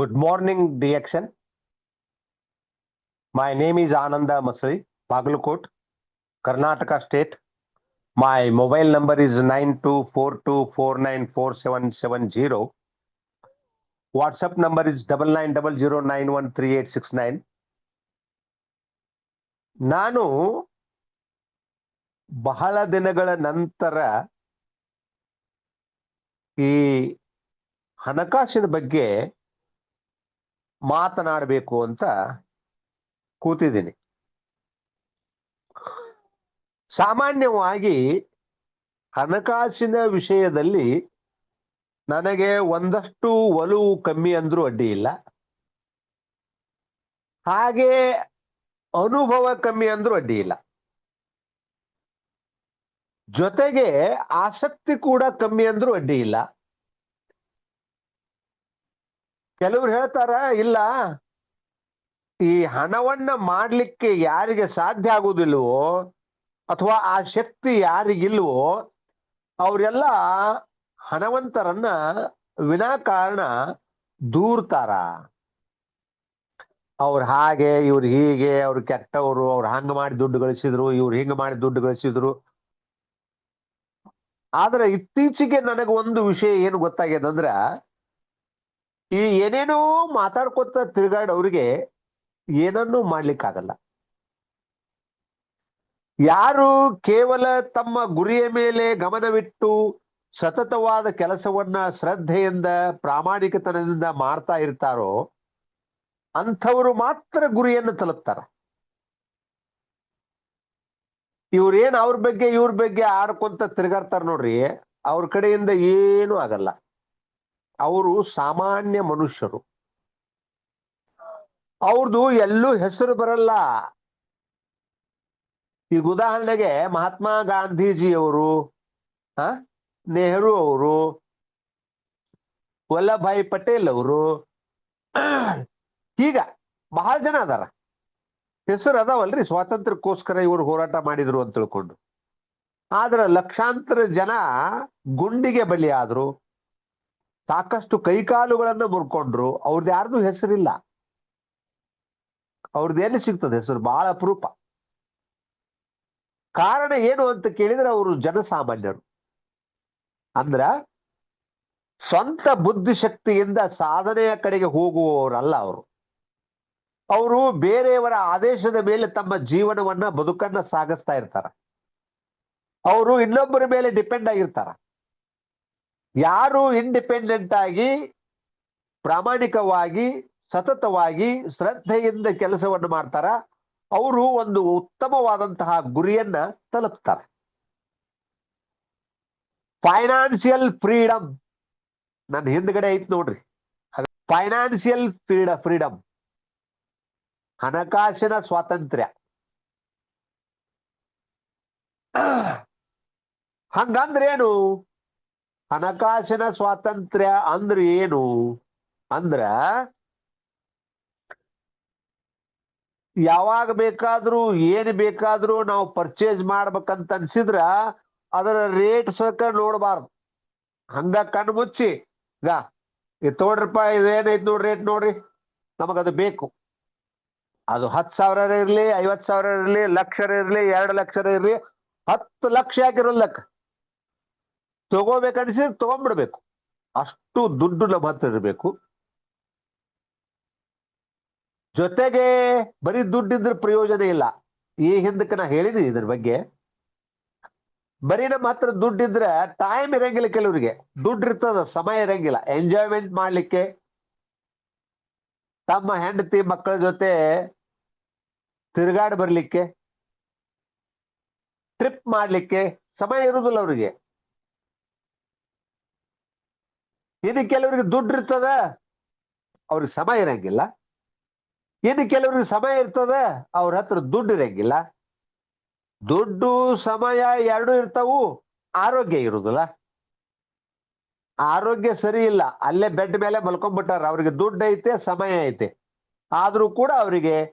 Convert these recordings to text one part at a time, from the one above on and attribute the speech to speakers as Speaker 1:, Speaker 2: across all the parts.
Speaker 1: Good morning, DXN. My name is Ananda Masri, Bagalkot, Karnataka State. My mobile number is nine two four two four nine four seven seven zero. WhatsApp number is double nine double zero nine one three eight six nine. ನಾನು ಬಹಳ ದಿನಗಳ ನಂತರ ಈ ಹಣಕಾಸಿನ ಬಗ್ಗೆ ಮಾತನಾಡಬೇಕು ಅಂತ ಕೂತಿದ್ದೀನಿ. ಸಾಮಾನ್ಯವಾಗಿ ಹಣಕಾಸಿನ ವಿಷಯದಲ್ಲಿ ನನಗೆ ಒಂದಷ್ಟು ಒಲವು ಕಮ್ಮಿ ಅಂದ್ರೂ ಅಡ್ಡಿ ಇಲ್ಲ. ಹಾಗೆ ಅನುಭವ ಕಮ್ಮಿ ಅಂದ್ರೂ ಅಡ್ಡಿ ಇಲ್ಲ. ಜೊತೆಗೆ ಆಸಕ್ತಿ ಕೂಡ ಕಮ್ಮಿ ಅಂದ್ರೂ ಅಡ್ಡಿ ಇಲ್ಲ. ಕೆಲವ್ರು ಹೇಳ್ತಾರ, ಇಲ್ಲ, ಈ ಹಣವನ್ನ ಮಾಡ್ಲಿಕ್ಕೆ ಯಾರಿಗೆ ಸಾಧ್ಯ ಆಗುದಿಲ್ವೋ, ಅಥವಾ ಆ ಶಕ್ತಿ ಯಾರಿಗಿಲ್ವೋ, ಅವರೆಲ್ಲ ಹಣವಂತರನ್ನ ವಿನಾಕಾರಣ ದೂರ್ತಾರ. ಅವ್ರು ಹಾಗೆ, ಇವ್ರು ಹೀಗೆ, ಅವ್ರು ಕೆಟ್ಟವರು, ಅವ್ರು ಹಂಗ ಮಾಡಿ ದುಡ್ಡು ಗಳಿಸಿದ್ರು, ಇವ್ರು ಹಿಂಗ ಮಾಡಿ ದುಡ್ಡು ಗಳಿಸಿದ್ರು. ಆದ್ರೆ ಇತ್ತೀಚೆಗೆ ನನಗೆ ಒಂದು ವಿಷಯ ಏನು ಗೊತ್ತಾಗ್ಯದಂದ್ರ ಈ ಏನೇನೋ ಮಾತಾಡ್ಕೊತ ತಿರುಗಾಡೋರಿಗೆ ಏನನ್ನೂ ಮಾಡ್ಲಿಕ್ಕಾಗಲ್ಲ. ಯಾರು ಕೇವಲ ತಮ್ಮ ಗುರಿಯ ಮೇಲೆ ಗಮನವಿಟ್ಟು ಸತತವಾದ ಕೆಲಸವನ್ನ ಶ್ರದ್ಧೆಯಿಂದ, ಪ್ರಾಮಾಣಿಕತನದಿಂದ ಮಾಡ್ತಾ ಇರ್ತಾರೋ, ಅಂಥವರು ಮಾತ್ರ ಗುರಿಯನ್ನು ತಲುಪ್ತಾರ. ಇವ್ರೇನ್ ಅವ್ರ ಬಗ್ಗೆ, ಇವ್ರ ಬಗ್ಗೆ ಆಡ್ಕೊಂತ ತಿರ್ಗಾಡ್ತಾರ ನೋಡ್ರಿ, ಅವ್ರ ಕಡೆಯಿಂದ ಏನೂ ಆಗಲ್ಲ. ಅವರು ಸಾಮಾನ್ಯ ಮನುಷ್ಯರು. ಅವ್ರದ್ದು ಎಲ್ಲೂ ಹೆಸರು ಬರಲ್ಲ. ಈಗ ಉದಾಹರಣೆಗೆ ಮಹಾತ್ಮ ಗಾಂಧೀಜಿಯವರು, ಆ, ನೆಹರು ಅವರು ವಲ್ಲಭಾಯಿ ಪಟೇಲ್ ಅವರು, ಈಗ ಬಹಳ ಜನ ಅದಾರ. ಹೆಸರು ಅದಾವಲ್ರಿ? ಸ್ವಾತಂತ್ರ್ಯಕ್ಕೋಸ್ಕರ ಇವರು ಹೋರಾಟ ಮಾಡಿದ್ರು ಅಂತ ತಿಳ್ಕೊಂಡು. ಆದ್ರ ಲಕ್ಷಾಂತರ ಜನ ಗುಂಡಿಗೆ ಬಲಿಯಾದ್ರು. ಸಾಕಷ್ಟು ಕೈಕಾಲುಗಳನ್ನು ಮುರ್ಕೊಂಡ್ರು ಅವ್ರದ್ದು ಯಾರ್ದು ಹೆಸರಿಲ್ಲ. ಅವ್ರದ್ದು ಎಲ್ಲಿ ಸಿಗ್ತದೆ ಹೆಸರು? ಬಹಳ ಅಪರೂಪ. ಕಾರಣ ಏನು ಅಂತ ಕೇಳಿದ್ರೆ ಅವರು ಜನಸಾಮಾನ್ಯರು. ಅಂದ್ರ ಸ್ವಂತ ಬುದ್ಧಿಶಕ್ತಿಯಿಂದ ಸಾಧನೆಯ ಕಡೆಗೆ ಹೋಗುವವರಲ್ಲ ಅವರು. ಅವರು ಬೇರೆಯವರ ಆದೇಶದ ಮೇಲೆ ತಮ್ಮ ಜೀವನವನ್ನ ಬದುಕನ್ನ ಸಾಗಿಸ್ತಾ ಇರ್ತಾರ. ಅವರು ಇನ್ನೊಬ್ಬರ ಮೇಲೆ ಡಿಪೆಂಡ್ ಆಗಿರ್ತಾರ. ಯಾರು ಇಂಡಿಪೆಂಡೆಂಟ್ ಆಗಿ, ಪ್ರಾಮಾಣಿಕವಾಗಿ, ಸತತವಾಗಿ ಶ್ರದ್ಧೆಯಿಂದ ಕೆಲಸವನ್ನು ಮಾಡ್ತಾರ? ಅವರು ಒಂದು ಉತ್ತಮವಾದಂತಹ ಗುರಿಯನ್ನ ತಲುಪ್ತಾರೆ. ಫೈನಾನ್ಸಿಯಲ್ ಫ್ರೀಡಮ್ ನನ್ನ ಹಿಂದ್ಗಡೆ ಐತ್ ನೋಡ್ರಿ. ಫೈನಾನ್ಸಿಯಲ್ ಫ್ರೀಡ ಫ್ರೀಡಮ್ ಹಣಕಾಸಿನ ಸ್ವಾತಂತ್ರ್ಯ. ಹಂಗಂದ್ರೇನು ಹಣಕಾಸಿನ ಸ್ವಾತಂತ್ರ್ಯ ಅಂದ್ರೆ ಏನು? ಅಂದ್ರ ಯಾವಾಗ ಬೇಕಾದ್ರೂ, ಏನ್ ಬೇಕಾದ್ರೂ ನಾವು ಪರ್ಚೇಸ್ ಮಾಡ್ಬೇಕಂತ ಅನ್ಸಿದ್ರ ಅದರ ರೇಟ್ ಸಕ ನೋಡಬಾರ್ದು. ಹಂಗ ಕಣ್ಣು ಮುಚ್ಚಿ, ಈಗ ಇದು ತಗೊಳ್ರಪ್ಪ ಇದೇನೈತ್ ನೋಡ್ರಿ ರೇಟ್ ನೋಡ್ರಿ, ನಮಗದು ಬೇಕು. ಅದು ಹತ್ತು ಸಾವಿರ ಇರ್ಲಿ ಐವತ್ ಸಾವಿರ ಇರ್ಲಿ, ಲಕ್ಷ ಇರ್ಲಿ, ಎರಡು ಲಕ್ಷ ಇರ್ಲಿ, ಹತ್ತು ಲಕ್ಷ ಯಾಕಿರಲ್ಲಕ್ಕ ತಗೋಬೇಕನ್ಸಿದ್ರೆ ತಗೊಂಡ್ಬಿಡ್ಬೇಕು. ಅಷ್ಟು ದುಡ್ಡು ನಮ್ಮ ಇರಬೇಕು. ಜೊತೆಗೆ ಬರೀ ದುಡ್ಡಿದ್ರೆ ಪ್ರಯೋಜನ ಇಲ್ಲ. ಈ ಹಿಂದಕ್ಕೆ ನಾ ಹೇಳಿದೀನಿ ಇದ್ರ ಬಗ್ಗೆ. ಬರೀ ಮಾತ್ರ ದುಡ್ಡಿದ್ರೆ ಟೈಮ್ ಇರಂಗಿಲ್ಲ ಕೆಲವರಿಗೆ. ದುಡ್ಡು ಇರ್ತದ, ಸಮಯ ಇರಂಗಿಲ್ಲ. ಎಂಜಾಯ್ಮೆಂಟ್ ಮಾಡ್ಲಿಕ್ಕೆ ತಮ್ಮ ಹೆಂಡತಿ, ಮಕ್ಕಳ ಜೊತೆ ತಿರುಗಾಡಿ ಬರ್ಲಿಕ್ಕೆ ಟ್ರಿಪ್ ಮಾಡ್ಲಿಕ್ಕೆ ಸಮಯ ಇರುದಿಲ್ಲ ಅವರಿಗೆ. ಇನ್ನು ಕೆಲವರಿಗೆ ದುಡ್ಡು ಇರ್ತದ? ಅವ್ರಿಗೆ ಸಮಯ ಇರಂಗಿಲ್ಲ. ಇನ್ನು ಕೆಲವ್ರಿಗೆ ಸಮಯ ಇರ್ತದ? ಅವ್ರ ಹತ್ರ ದುಡ್ಡು ಇರಂಗಿಲ್ಲ. ದುಡ್ಡು, ಸಮಯ ಎರಡು ಇರ್ತಾವು. ಆರೋಗ್ಯ ಇರುದಿಲ್ಲ. ಆರೋಗ್ಯ ಸರಿ ಇಲ್ಲ. ಅಲ್ಲೇ ಬೆಡ್ ಮೇಲೆ ಮಲ್ಕೊಂಡ್ಬಿಟ್ಟಾರ. ಅವ್ರಿಗೆ ದುಡ್ಡು ಐತೆ, ಸಮಯ ಐತೆ. ಆದ್ರೂ ಕೂಡ ಅವರಿಗೆ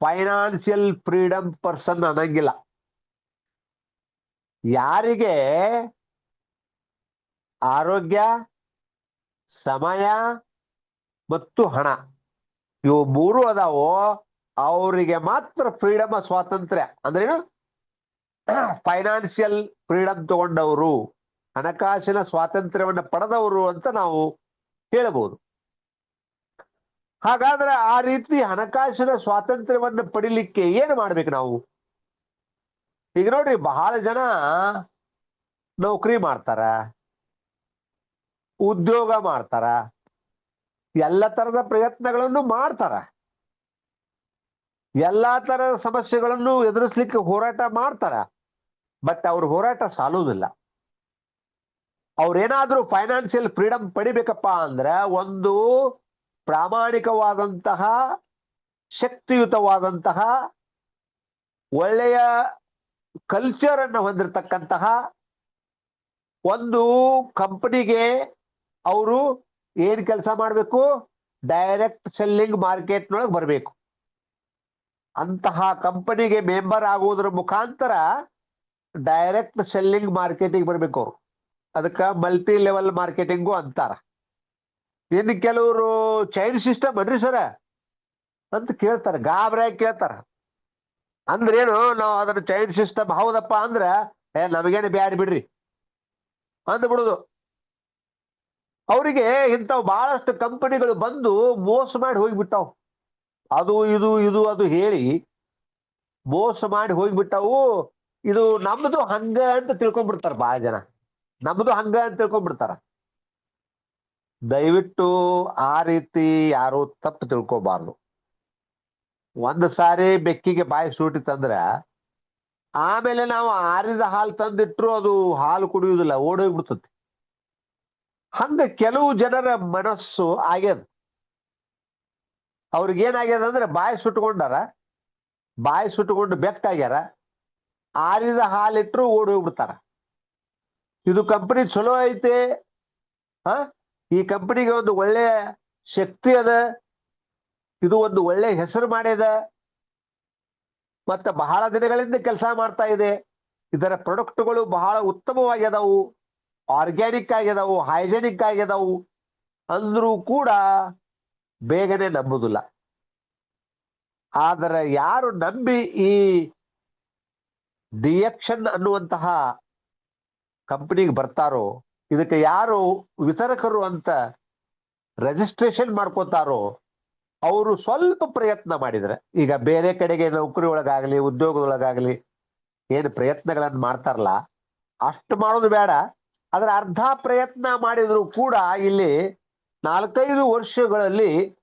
Speaker 1: ಫೈನಾನ್ಸಿಯಲ್ ಫ್ರೀಡಮ್ ಪರ್ಸನ್ ಅನ್ನಂಗಿಲ್ಲ. ಯಾರಿಗೆ? ಆರೋಗ್ಯ ಸಮಯ ಮತ್ತು ಹಣ. ಇವು ಮೂರು ಅದಾವೋ. ಅವರಿಗೆ ಮಾತ್ರ ಫ್ರೀಡಮ್ ಸ್ವಾತಂತ್ರ್ಯ. ಅಂದ್ರೇನು? ಫೈನಾನ್ಷಿಯಲ್ ಫ್ರೀಡಮ್ ತಗೊಂಡವರು. ಹಣಕಾಸಿನ ಸ್ವಾತಂತ್ರ್ಯವನ್ನು ಪಡೆದವರು ಅಂತ ನಾವು ಹೇಳಬಹುದು. ಹಾಗಾದ್ರೆ ಆ ರೀತಿ ಹಣಕಾಸಿನ ಸ್ವಾತಂತ್ರ್ಯವನ್ನು ಪಡಿಲಿಕ್ಕೆ ಏನು ಮಾಡ್ಬೇಕು ನಾವು? ಈಗ ನೋಡ್ರಿ ಬಹಳ ಜನ ನೌಕರಿ ಮಾಡ್ತಾರ. ಉದ್ಯೋಗ ಮಾಡ್ತಾರ, ಎಲ್ಲ ತರದ ಪ್ರಯತ್ನಗಳನ್ನು ಮಾಡ್ತಾರ. ಎಲ್ಲಾ ತರದ ಸಮಸ್ಯೆಗಳನ್ನು ಎದುರಿಸ್ಲಿಕ್ಕೆ ಹೋರಾಟ ಮಾಡ್ತಾರ. ಬಟ್ ಅವ್ರ ಹೋರಾಟ ಸಾಲುವುದಿಲ್ಲ. ಅವ್ರೇನಾದ್ರೂ ಫೈನಾನ್ಷಿಯಲ್ ಫ್ರೀಡಮ್ ಪಡಿಬೇಕಪ್ಪ ಅಂದ್ರೆ ಒಂದು ಪ್ರಾಮಾಣಿಕವಾದಂತಹ, ಶಕ್ತಿಯುತವಾದಂತಹ, ಒಳ್ಳೆಯ ಕಲ್ಚರ್ ಅನ್ನು ಹೊಂದಿರತಕ್ಕಂತಹ ಒಂದು ಕಂಪನಿಗೆ ಅವರು ಏನ್ ಕೆಲಸ ಮಾಡಬೇಕು? ಡೈರೆಕ್ಟ್ ಸೆಲ್ಲಿಂಗ್ ಮಾರ್ಕೆಟ್ನೊಳಗೆ ಬರಬೇಕು. ಅಂತಹ ಕಂಪನಿಗೆ ಮೆಂಬರ್ ಆಗುವುದರ ಮುಖಾಂತರ ಡೈರೆಕ್ಟ್ ಸೆಲ್ಲಿಂಗ್ ಮಾರ್ಕೆಟಿಂಗ್ ಬರಬೇಕು ಅವರು. ಅದಕ್ಕ ಮಲ್ಟಿ ಲೆವೆಲ್ ಮಾರ್ಕೆಟಿಂಗು ಅಂತಾರ. ಇನ್ನು ಕೆಲವರು ಚೈನ್ ಸಿಸ್ಟಮ್ ಅನ್ರಿ ಸರ ಅಂತ ಕೇಳ್ತಾರೆ, ಗಾಬರಿಯಾಗಿ ಕೇಳ್ತಾರ. ಅಂದ್ರೇನು ನಾವು ಅದನ್ನ ಚೈನ್ ಸಿಸ್ಟಮ್ ಹೌದಪ್ಪ ಅಂದ್ರೆ, ಏ, ನಮಗೇನು ಬ್ಯಾಡ್ ಬಿಡ್ರಿ. ಅಂದ್ ಬಿಡುದು ಅವರಿಗೆ ಇಂಥವು ಬಹಳಷ್ಟು ಕಂಪನಿಗಳು ಬಂದು ಮೋಸ ಮಾಡಿ ಹೋಗ್ಬಿಟ್ಟಾವು. ಅದು, ಇದು ಇದು, ಅದು ಹೇಳಿ ಮೋಸ ಮಾಡಿ ಹೋಗ್ಬಿಟ್ಟಾವು. ಇದು ನಮ್ದು ಹಂಗ ಅಂತ ತಿಳ್ಕೊಂಡ್ಬಿಡ್ತಾರ ಬಹಳ ಜನ. ನಮ್ದು ಹಂಗ ಅಂತ ತಿಳ್ಕೊಂಡ್ಬಿಡ್ತಾರ. ದಯವಿಟ್ಟು ಆ ರೀತಿ ಯಾರು ತಪ್ಪು ತಿಳ್ಕೊಬಾರ್ದು. ಒಂದ್ ಸಾರಿ ಬೆಕ್ಕಿಗೆ ಬಾಯಿ ಸೂಟಿತಂದ್ರ ಆಮೇಲೆ ನಾವು ಆರಿದ ಹಾಲು ತಂದಿಟ್ರು ಅದು ಹಾಲು ಕುಡಿಯುವುದಿಲ್ಲ ಓಡೋಗ್ಬಿಡ್ತತಿ. ಹಂಗ ಕೆಲವು ಜನರ ಮನಸ್ಸು ಆಗ್ಯದ. ಅವ್ರಿಗೇನಾಗ್ಯದ ಅಂದ್ರೆ ಬಾಯಿ ಸುಟ್ಕೊಂಡಾರ ಬಾಯಿ ಸುಟ್ಕೊಂಡು ಬೆಕ್ಕಾಗ್ಯಾರ ಆರಿದ ಹಾಲಿಟ್ರು ಓಡಿ ಹೋಗ್ಬಿಡ್ತಾರ. ಇದು ಕಂಪನಿ ಚಲೋ ಐತೆ, ಹ? ಈ ಕಂಪನಿಗೆ ಒಂದು ಒಳ್ಳೆ ಶಕ್ತಿ ಅದ, ಇದು ಒಂದು ಒಳ್ಳೆ ಹೆಸರು ಮಾಡ್ಯದ ಮತ್ತ ಬಹಳ ದಿನಗಳಿಂದ ಕೆಲಸ ಮಾಡ್ತಾ ಇದೆ. ಇದರ ಪ್ರಾಡಕ್ಟ್ಗಳು ಬಹಳ ಉತ್ತಮವಾಗಿದಾವು ಆರ್ಗ್ಯಾನಿಕ್ ಆಗಿದಾವು, ಹೈಜೆನಿಕ್ ಆಗಿದಾವು ಅಂದ್ರೂ ಕೂಡ ಬೇಗನೆ ನಂಬುದಿಲ್ಲ. ಆದರೆ ಯಾರು ನಂಬಿ ಈ ಡಿಯಕ್ಷನ್ ಅನ್ನುವಂತಹ ಕಂಪನಿಗೆ ಬರ್ತಾರೋ, ಇದಕ್ಕೆ ಯಾರು ವಿತರಕರು ಅಂತ ರಿಜಿಸ್ಟ್ರೇಷನ್ ಮಾಡ್ಕೋತಾರೋ, ಅವರು ಸ್ವಲ್ಪ ಪ್ರಯತ್ನ ಮಾಡಿದರೆ, ಈಗ ಬೇರೆ ಕಡೆಗೆ ನೌಕರಿ ಒಳಗಾಗಲಿ ಉದ್ಯೋಗದೊಳಗಾಗಲಿ, ಏನು ಪ್ರಯತ್ನಗಳನ್ನು ಮಾಡ್ತಾರಲ್ಲ, ಅಷ್ಟು ಮಾಡೋದು ಬೇಡ. ಅದರ ಅರ್ಧ ಪ್ರಯತ್ನ ಮಾಡಿದ್ರು ಕೂಡ ಇಲ್ಲಿ ನಾಲ್ಕೈದು ವರ್ಷಗಳಲ್ಲಿ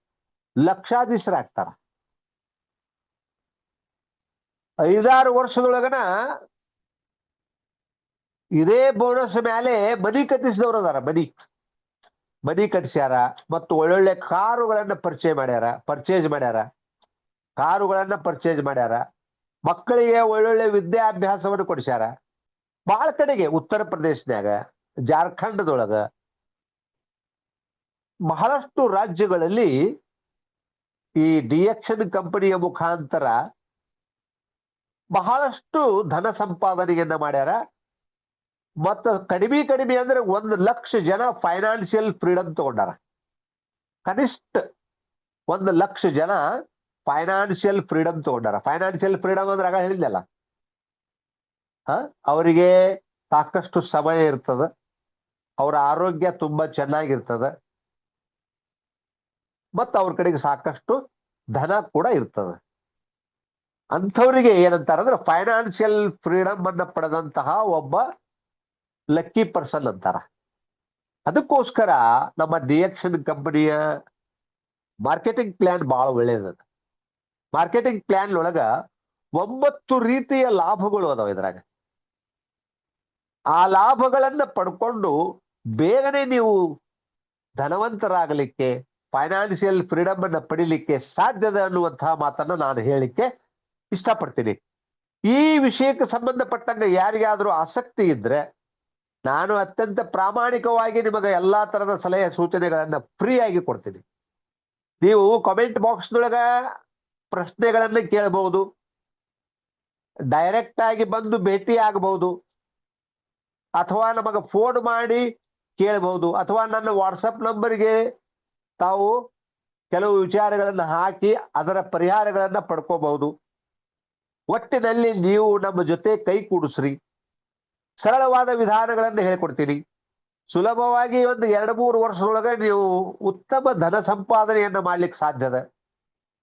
Speaker 1: ಲಕ್ಷಾಧೀಶರಾಗ್ತಾರ. ಐದಾರು ವರ್ಷದೊಳಗನ ಇದೇ ಬೋನಸ್ ಮೇಲೆ ಮನಿ ಕಟ್ಟಿಸಿದವ್ರು ಅದಾರ, ಮನಿ. ಮನಿ ಕಟ್ಟಿಸ್ಯಾರ ಮತ್ತು ಒಳ್ಳೊಳ್ಳೆ ಕಾರುಗಳನ್ನ ಪರಿಚಯ ಮಾಡ್ಯಾರ ಪರ್ಚೇಸ್ ಮಾಡ್ಯಾರ. ಕಾರುಗಳನ್ನ ಪರ್ಚೇಸ್ ಮಾಡ್ಯಾರ. ಮಕ್ಕಳಿಗೆ ಒಳ್ಳೊಳ್ಳೆ ವಿದ್ಯಾಭ್ಯಾಸವನ್ನು ಕೊಡಿಸ್ಯಾರ. ಬಹಳ ಕಡೆಗೆ ಉತ್ತರ ಪ್ರದೇಶನ್ಯಾಗ ಜಾರ್ಖಂಡದೊಳಗ ಬಹಳಷ್ಟು ರಾಜ್ಯಗಳಲ್ಲಿ ಈ ಡಿಎಕ್ಷನ್ ಕಂಪನಿಯ ಮುಖಾಂತರ ಬಹಳಷ್ಟು ಧನ ಸಂಪಾದನೆಯನ್ನ ಮಾಡ್ಯಾರ. ಮತ್ತ ಕಡಿಮೆ ಕಡಿಮೆ ಅಂದ್ರೆ ಒಂದು ಲಕ್ಷ ಜನ ಫೈನಾನ್ಷಿಯಲ್ ಫ್ರೀಡಮ್ ತಗೊಂಡಾರ. ಕನಿಷ್ಠ ಒಂದು ಲಕ್ಷ ಜನ ಫೈನಾನ್ಷಿಯಲ್ ಫ್ರೀಡಮ್ ತಗೊಂಡಾರ. ಫೈನಾನ್ಷಿಯಲ್ ಫ್ರೀಡಮ್ ಅಂದ್ರೆ ಆಗ ಹೇಳಿದ್ನಲ್ಲ. ಹ? ಅವರಿಗೆ ಸಾಕಷ್ಟು ಸಮಯ ಇರ್ತದ. ಅವರ ಆರೋಗ್ಯ ತುಂಬಾ ಚೆನ್ನಾಗಿರ್ತದ. ಮತ್ತು ಅವ್ರ ಕಡೆಗೆ ಸಾಕಷ್ಟು ಧನ ಕೂಡ ಇರ್ತದ. ಅಂಥವ್ರಿಗೆ ಏನಂತಾರಂದ್ರೆ ಫೈನಾನ್ಷಿಯಲ್ ಫ್ರೀಡಮ್ ಅನ್ನ ಪಡೆದಂತಹ ಒಬ್ಬ ಲಕ್ಕಿ ಪರ್ಸನ್ ಅಂತಾರ. ಅದಕ್ಕೋಸ್ಕರ ನಮ್ಮ ಡಿಎಕ್ಷನ್ ಕಂಪನಿಯ ಮಾರ್ಕೆಟಿಂಗ್ ಪ್ಲಾನ್ ಬಹಳ ಒಳ್ಳೇದದ ಮಾರ್ಕೆಟಿಂಗ್ ಪ್ಲಾನ್ ಒಳಗ ಒಂಬತ್ತು ರೀತಿಯ ಲಾಭಗಳು ಅದಾವ ಇದ್ರಾಗ. ಆ ಲಾಭಗಳನ್ನ ಪಡ್ಕೊಂಡು ಬೇಗನೆ ನೀವು ಧನವಂತರಾಗಲಿಕ್ಕೆ ಫೈನಾನ್ಷಿಯಲ್ ಫ್ರೀಡಮ್ ಅನ್ನ ಪಡಿಲಿಕ್ಕೆ ಸಾಧ್ಯದ ಅನ್ನುವಂತಹ ಮಾತನ್ನ ನಾನು ಹೇಳಿಕ್ಕೆ ಇಷ್ಟಪಡ್ತೀನಿ. ಈ ವಿಷಯಕ್ಕೆ ಸಂಬಂಧಪಟ್ಟಂಗೆ ಯಾರಿಗಾದ್ರೂ ಆಸಕ್ತಿ ಇದ್ರೆ, ನಾನು ಅತ್ಯಂತ ಪ್ರಾಮಾಣಿಕವಾಗಿ ನಿಮಗೆ ಎಲ್ಲಾ ತರದ ಸಲಹೆ ಸೂಚನೆಗಳನ್ನ ಫ್ರೀ ಆಗಿ ಕೊಡ್ತೀನಿ. ನೀವು ಕಾಮೆಂಟ್ ಬಾಕ್ಸ್ನೊಳಗ ಪ್ರಶ್ನೆಗಳನ್ನ ಕೇಳಬಹುದು. ಡೈರೆಕ್ಟ್ ಆಗಿ ಬಂದು ಭೇಟಿ ಆಗಬಹುದು ಅಥವಾ ನಮಗೆ ಫೋನ್ ಮಾಡಿ ಕೇಳಬಹುದು ಅಥವಾ ನನ್ನ ವಾಟ್ಸಪ್ ನಂಬರ್ಗೆ ತಾವು ಕೆಲವು ವಿಚಾರಗಳನ್ನು ಹಾಕಿ ಅದರ ಪರಿಹಾರಗಳನ್ನು ಪಡ್ಕೋಬಹುದು. ಒಟ್ಟಿನಲ್ಲಿ ನೀವು ನಮ್ಮ ಜೊತೆ ಕೈ ಕೂಡಿಸ್ರಿ. ಸರಳವಾದ ವಿಧಾನಗಳನ್ನು ಹೇಳ್ಕೊಡ್ತೀನಿ. ಸುಲಭವಾಗಿ ಒಂದು ಎರಡು ಮೂರು ವರ್ಷದೊಳಗೆ ನೀವು ಉತ್ತಮ ಧನ ಸಂಪಾದನೆಯನ್ನು ಮಾಡ್ಲಿಕ್ಕೆ ಸಾಧ್ಯದ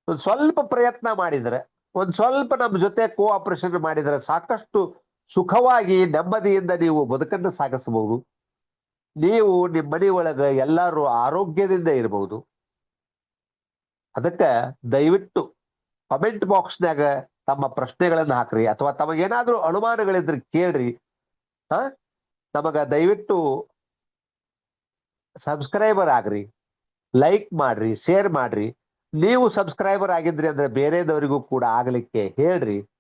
Speaker 1: ಒಂದು ಸ್ವಲ್ಪ ಪ್ರಯತ್ನ ಮಾಡಿದರೆ, ಒಂದು ಸ್ವಲ್ಪ ನಮ್ಮ ಜೊತೆ ಕೋಆಪರೇಷನ್ ಮಾಡಿದರೆ ಸಾಕಷ್ಟು ಸುಖವಾಗಿ ನೆಮ್ಮದಿಯಿಂದ ನೀವು ಬದುಕನ್ನು ಸಾಗಿಸಬಹುದು. ನೀವು ನಿಮ್ಮ ಮನೆ ಒಳಗ ಎಲ್ಲರೂ ಆರೋಗ್ಯದಿಂದ ಇರಬಹುದು. ಅದಕ್ಕೆ ದಯವಿಟ್ಟು ಕಮೆಂಟ್ ಬಾಕ್ಸ್ನಾಗ ತಮ್ಮ ಪ್ರಶ್ನೆಗಳನ್ನ ಹಾಕ್ರಿ ಅಥವಾ ತಮಗೇನಾದ್ರೂ ಅನುಮಾನಗಳಿದ್ರೆ ಕೇಳ್ರಿ. ಹ? ನಮಗ ದಯವಿಟ್ಟು ಸಬ್ಸ್ಕ್ರೈಬರ್ ಆಗ್ರಿ ಲೈಕ್ ಮಾಡ್ರಿ ಶೇರ್ ಮಾಡ್ರಿ. ನೀವು ಸಬ್ಸ್ಕ್ರೈಬರ್ ಆಗಿದ್ರಿ ಅಂದ್ರೆ ಬೇರೆದವರಿಗೂ ಕೂಡ ಆಗ್ಲಿಕ್ಕೆ ಹೇಳ್ರಿ.